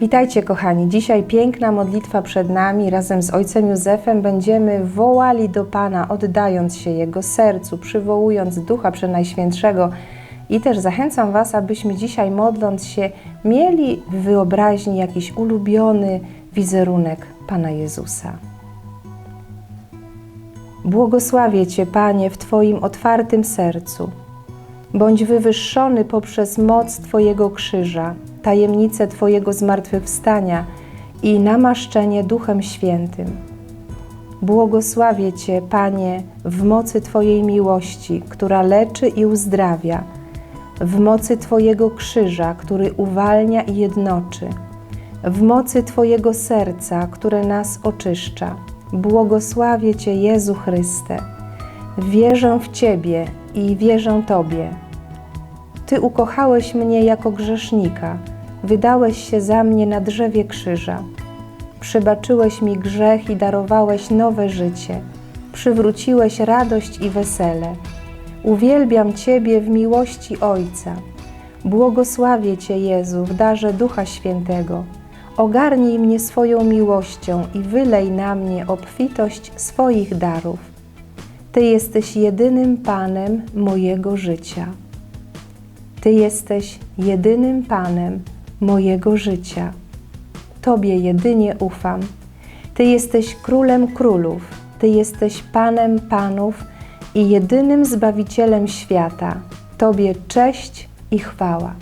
Witajcie kochani, dzisiaj piękna modlitwa przed nami. Razem z ojcem Józefem będziemy wołali do Pana, oddając się Jego sercu, przywołując Ducha Przenajświętszego. I też zachęcam Was, abyśmy dzisiaj modląc się mieli w wyobraźni jakiś ulubiony wizerunek Pana Jezusa. Błogosławię Cię, Panie, w Twoim otwartym sercu. Bądź wywyższony poprzez moc Twojego krzyża, tajemnicę Twojego zmartwychwstania i namaszczenie Duchem Świętym. Błogosławię Cię, Panie, w mocy Twojej miłości, która leczy i uzdrawia, w mocy Twojego krzyża, który uwalnia i jednoczy, w mocy Twojego serca, które nas oczyszcza. Błogosławię Cię, Jezu Chryste. Wierzę w Ciebie i wierzę Tobie. Ty ukochałeś mnie jako grzesznika, wydałeś się za mnie na drzewie krzyża. Przebaczyłeś mi grzech i darowałeś nowe życie. Przywróciłeś radość i wesele. Uwielbiam Ciebie w miłości Ojca. Błogosławię Cię, Jezu, w darze Ducha Świętego. Ogarnij mnie swoją miłością i wylej na mnie obfitość swoich darów. Ty jesteś jedynym Panem mojego życia. Ty jesteś jedynym Panem mojego życia. Tobie jedynie ufam. Ty jesteś Królem Królów, Ty jesteś Panem Panów i jedynym Zbawicielem świata. Tobie cześć i chwała.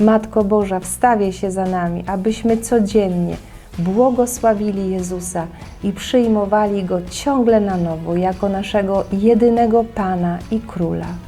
Matko Boża, wstawię się za nami, abyśmy codziennie błogosławili Jezusa i przyjmowali Go ciągle na nowo jako naszego jedynego Pana i Króla.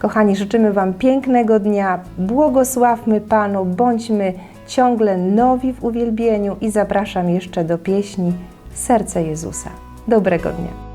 Kochani, życzymy Wam pięknego dnia, błogosławmy Panu, bądźmy ciągle nowi w uwielbieniu i zapraszam jeszcze do pieśni Serce Jezusa. Dobrego dnia.